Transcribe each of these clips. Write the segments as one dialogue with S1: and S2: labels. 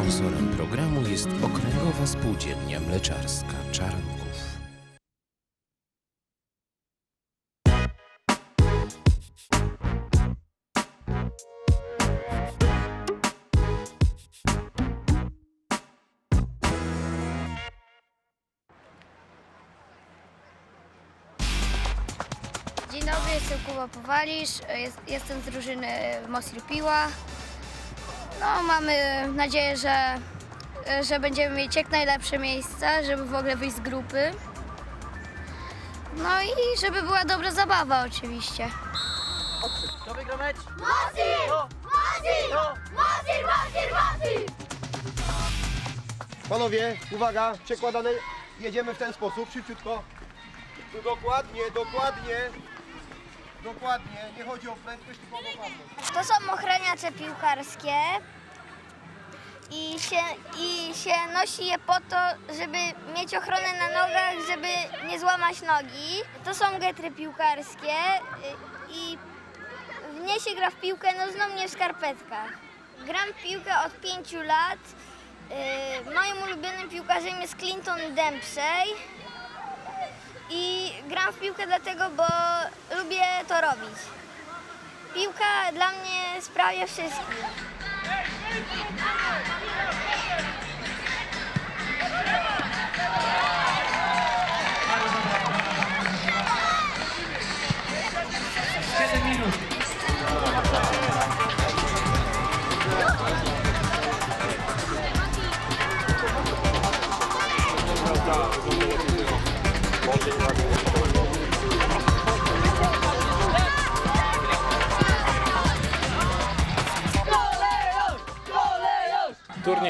S1: Sponsorem programu jest Okręgowa Spółdzielnia Mleczarska Czarnków.
S2: Dzień dobry, jestem Kuba Powalisz, jest, jestem z drużyny Mosir Piła. No, mamy nadzieję, że, że będziemy mieć jak najlepsze miejsca, żeby w ogóle wyjść z grupy. No i żeby była dobra zabawa oczywiście.
S3: Kto wygra mecz?
S4: Panowie, uwaga, przekładane, jedziemy w ten sposób, szybciutko. Tu dokładnie, dokładnie, dokładnie, nie chodzi o prędkość, tylko o dokładność.
S2: To są ochraniacze piłkarskie i się, i się nosi je po to, żeby mieć ochronę na nogach, żeby nie złamać nogi. To są getry piłkarskie y, i w nie się gra w piłkę nożną, nie w skarpetkach. Gram w piłkę od pięciu lat. Y, Moim ulubionym piłkarzem jest Clinton Dempsey. I gram w piłkę dlatego, bo lubię to robić. Piłka dla mnie sprawia wszystkim.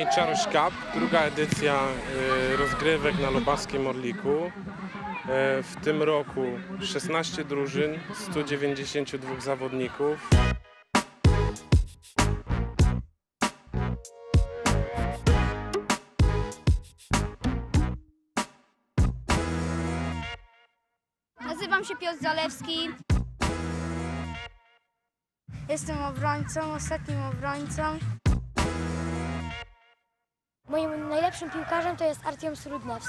S5: Turniej Czaroś Cup, druga edycja y, rozgrywek na Lubawskim Orliku. Y, W tym roku 16 drużyn, 192 zawodników.
S2: Nazywam się Piotr Zalewski. Jestem obrońcą, ostatnim obrońcą.
S6: Moim najlepszym piłkarzem to jest Artiom Srudnews.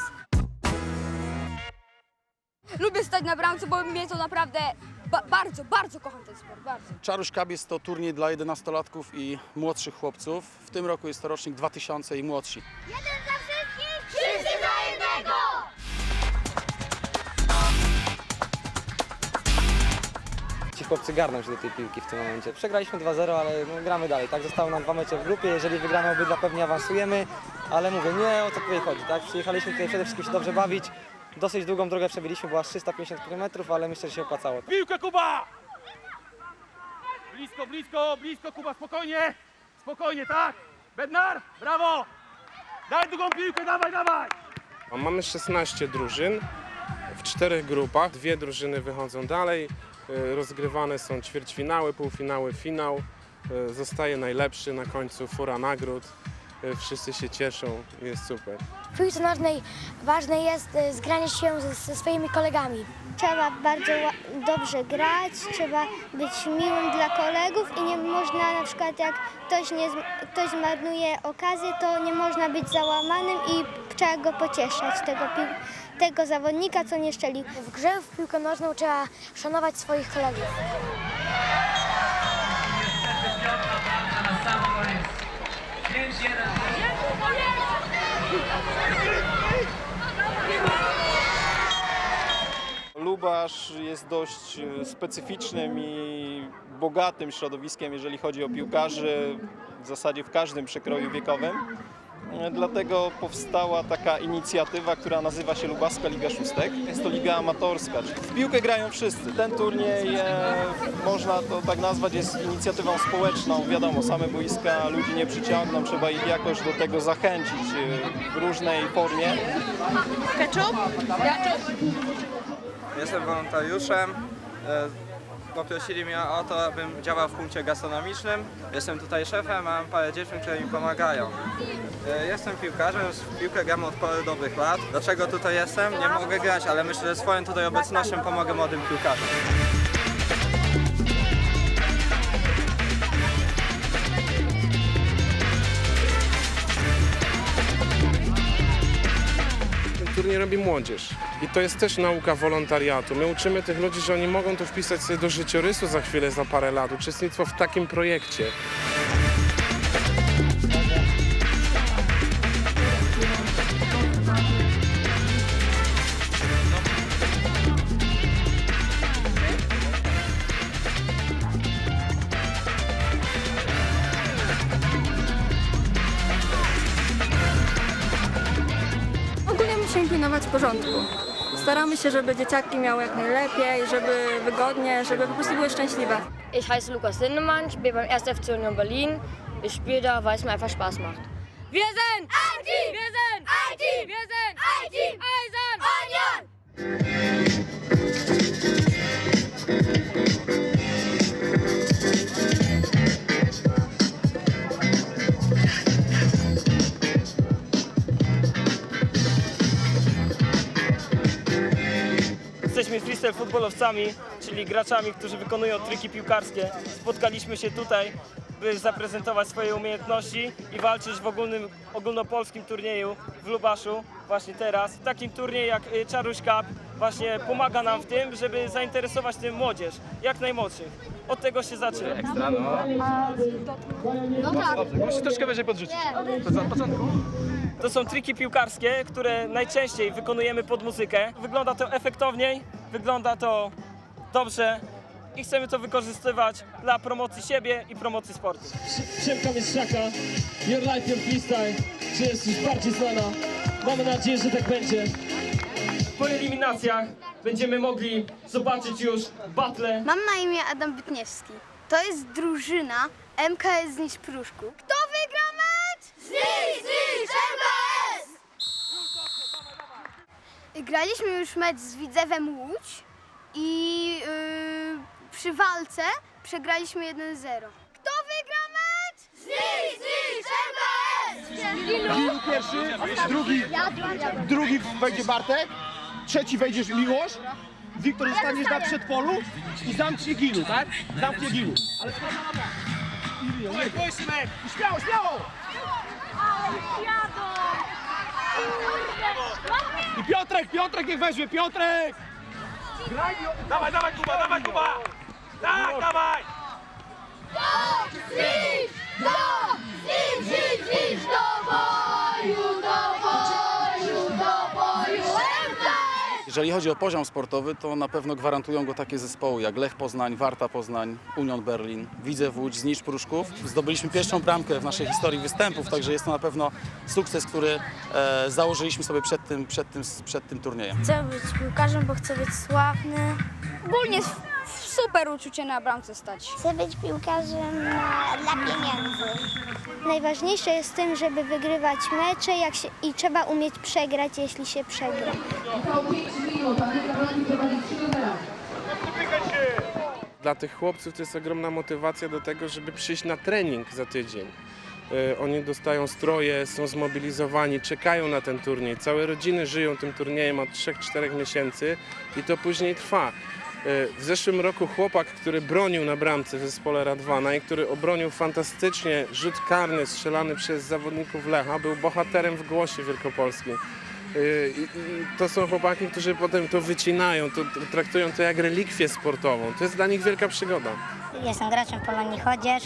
S7: Lubię stać na bramce, bo mnie to naprawdę ba- bardzo, bardzo kocham ten sport, bardzo.
S8: Czarusz Cup jest to turniej dla 11-latków i młodszych chłopców. W tym roku jest to rocznik 2000 i młodsi.
S3: Ci chłopcy garną się do tej piłki w tym momencie. Przegraliśmy 2-0, ale no, gramy dalej. Tak, zostały nam dwa mecze w grupie. Jeżeli wygramy obydwa, pewnie awansujemy. Ale mówię, nie o to tutaj chodzi. Tak? Przyjechaliśmy tutaj przede wszystkim się dobrze bawić. Dosyć długą drogę przebyliśmy, była 350 km, ale myślę, że się opłacało.
S9: Piłkę Kuba! Blisko, blisko, blisko Kuba, spokojnie! Spokojnie, tak! Bednar, brawo! Daj drugą piłkę, dawaj, dawaj!
S5: A Mamy 16 drużyn w czterech grupach. Dwie drużyny wychodzą dalej. Y, Rozgrywane są ćwierćfinały, półfinały, finał. Y, Zostaje najlepszy na końcu, fura nagród. Y, Wszyscy się cieszą, jest super.
S6: W piłce nożnej ważne jest e, zgranie się ze, ze swoimi kolegami.
S2: Trzeba bardzo dobrze grać, trzeba być miłym dla kolegów i nie można na przykład jak ktoś, nie, ktoś zmarnuje okazję, to nie można być załamanym i trzeba go pocieszać, tego, pił- tego zawodnika, co nie szczelił.
S6: W grze w piłkę nożną trzeba szanować swoich kolegów.
S10: Lubasz jest dość e, specyficznym i bogatym środowiskiem, jeżeli chodzi o piłkarzy, w zasadzie w każdym przekroju wiekowym. E, Dlatego powstała taka inicjatywa, która nazywa się Lubaska Liga Szóstek. Jest to liga amatorska. czyli W piłkę grają wszyscy. Ten turniej, e, można to tak nazwać, jest inicjatywą społeczną. Wiadomo, same boiska ludzi nie przyciągną, trzeba ich jakoś do tego zachęcić e, w różnej formie.
S3: Jestem wolontariuszem. Poprosili mnie o to, abym działał w punkcie gastronomicznym. Jestem tutaj szefem, mam parę dziewczyn, które mi pomagają. E, Jestem piłkarzem, w piłkę gram od paru dobrych lat. Dlaczego tutaj jestem? Nie mogę grać, ale myślę, że swoją tutaj obecnością pomogę młodym piłkarzom.
S5: Później robi młodzież. I to jest też nauka wolontariatu. My uczymy tych ludzi, że oni mogą to wpisać sobie do życiorysu za chwilę, za parę lat. Uczestnictwo w takim projekcie.
S7: Pilnować porządku. Staramy się, żeby dzieciaki miały jak najlepiej, żeby wygodnie, żeby po prostu były szczęśliwe.
S11: Ich heiße Lukas Lindemann, ich spiele beim 1. FC Union Berlin. Ich spiele da, weil es mir einfach Spaß macht.
S7: Wir sind Team! Wir sind Team! Wir sind ein Team! Eisern! Union!
S12: Jesteśmy freestyle futbolowcami, czyli graczami, którzy wykonują triki piłkarskie. Spotkaliśmy się tutaj, by zaprezentować swoje umiejętności i walczyć w ogólnym, ogólnopolskim turnieju w Lubaszu właśnie teraz. Takim turniej jak y, Czaruś Cup właśnie pomaga nam w tym, żeby zainteresować tym młodzież, jak najmłodszych. Od tego się zaczyna.
S9: Ekstra, no. Dobrze, musisz troszkę wyżej podrzucić. Od początku?
S12: To są triki piłkarskie, które najczęściej wykonujemy pod muzykę. Wygląda to efektowniej, wygląda to dobrze i chcemy to wykorzystywać dla promocji siebie i promocji sportu.
S13: Przemka Mieszczaka, Your Life, Your Freestyle. Czy jest już bardziej znana? Mamy nadzieję, że tak będzie.
S12: Po eliminacjach będziemy mogli zobaczyć już battle
S14: Mam na imię Adam Bytniewski. To jest drużyna MKS Znisz Pruszku. Kto wygra mecz? Znisz, Znisz, MKS! Graliśmy już mecz z Widzewem Łódź i yy, przy walce przegraliśmy 1-0. Kto wygra mecz? Znisz, Znisz, MKS!
S4: Pierwszy, drugi, drugi wejdzie Bartek, trzeci wejdziesz Miłosz, Wiktor zostaniesz na przedpolu i zamknie Gilu, tak? Zamknie Gilu. Ale sprawdza na. I I śmiało, śmiało! I Piotrek, Piotrek niech weźmie, Piotrek! Graj,
S13: Dawaj, dawaj Kuba, dawaj Kuba! Tak, dawaj!
S8: Jeżeli chodzi o poziom sportowy, to na pewno gwarantują go takie zespoły jak Lech Poznań, Warta Poznań, Union Berlin, Widzew Łódź, Znicz Pruszków. Zdobyliśmy pierwszą bramkę w naszej historii występów, także jest to na pewno sukces, który e, założyliśmy sobie przed tym, przed, tym, przed tym turniejem.
S11: Chcę być piłkarzem, bo chcę być sławny.
S7: Ogólnie super uczucie na bramce stać.
S14: Chcę być piłkarzem dla pieniędzy. Najważniejsze jest w tym, żeby wygrywać mecze jak się, i trzeba umieć przegrać, jeśli się przegra.
S5: Dla tych chłopców to jest ogromna motywacja do tego, żeby przyjść na trening za tydzień. E, Oni dostają stroje, są zmobilizowani, czekają na ten turniej. Całe rodziny żyją tym turniejem od 3-4 miesięcy i to później trwa. E, W zeszłym roku chłopak, który bronił na bramce w zespole Radwana i który obronił fantastycznie rzut karny strzelany przez zawodników Lecha, był bohaterem w Głosie Wielkopolskim. I, I to są chłopaki, którzy potem to wycinają, to traktują to jak relikwię sportową. To jest dla nich wielka przygoda.
S14: Jestem graczem Polonii Chodzież.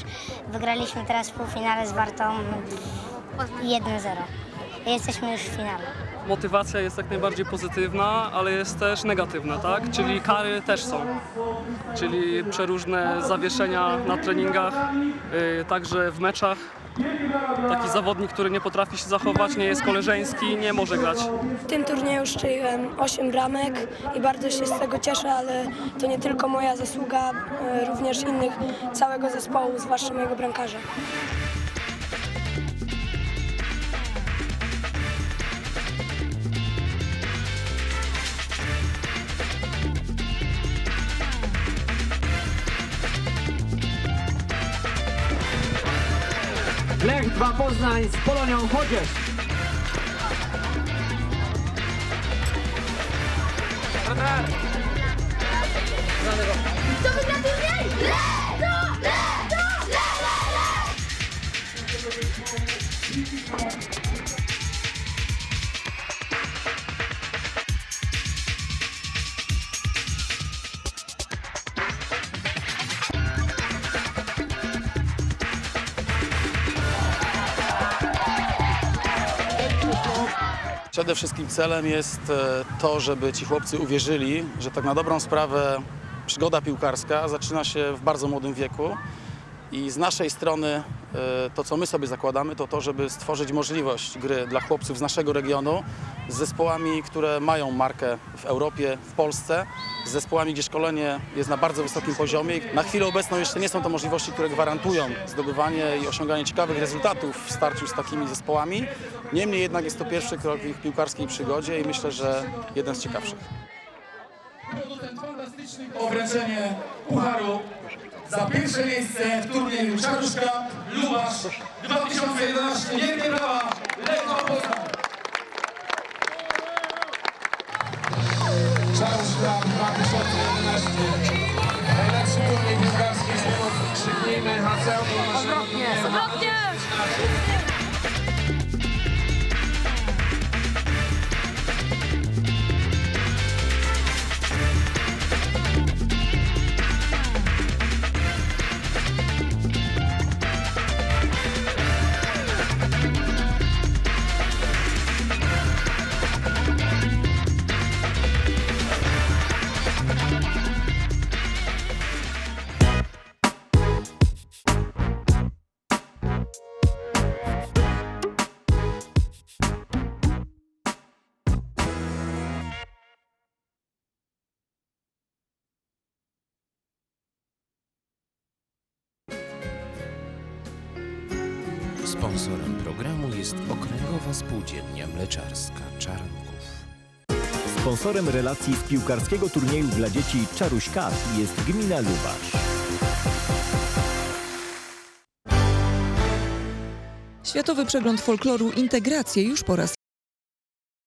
S14: Wygraliśmy teraz w półfinale z Wartą 1-0. Jesteśmy już w finale.
S12: Motywacja jest jak najbardziej pozytywna, ale jest też negatywna, tak? Czyli kary też są. Czyli przeróżne zawieszenia na treningach, yy, także w meczach. Taki zawodnik, który nie potrafi się zachować, nie jest koleżeński, nie może grać.
S11: W tym turnieju strzeliłem 8 bramek i bardzo się z tego cieszę, ale to nie tylko moja zasługa, e, również innych całego zespołu, zwłaszcza mojego bramkarza.
S13: 2 Poznań z Polonią Chodzież.
S8: Przede wszystkim celem jest e, to, żeby ci chłopcy uwierzyli, że tak na dobrą sprawę przygoda piłkarska zaczyna się w bardzo młodym wieku i z naszej strony to, co my sobie zakładamy, to to, żeby stworzyć możliwość gry dla chłopców z naszego regionu z zespołami, które mają markę w Europie, w Polsce, z zespołami, gdzie szkolenie jest na bardzo wysokim poziomie. Na chwilę obecną jeszcze nie są to możliwości, które gwarantują zdobywanie i osiąganie ciekawych rezultatów w starciu z takimi zespołami. Niemniej jednak jest to pierwszy krok w ich piłkarskiej przygodzie i myślę, że jeden z ciekawszych.
S15: O wręczenie pucharu za pierwsze miejsce w turnieju Czaruszka Lubasz 2011. Wielkie brawa, Lechno Poznań. Czaruszka 2011. Najlepszy turniej piłkarski z tego krzyknijmy hasełko naszego turnieju.
S1: Sponsorem programu jest Okręgowa Spółdzielnia Mleczarska Czarnków.
S16: Sponsorem relacji z piłkarskiego turnieju dla dzieci Czaruś Cup jest gmina Lubasz.
S17: Światowy przegląd folkloru Integracje już po raz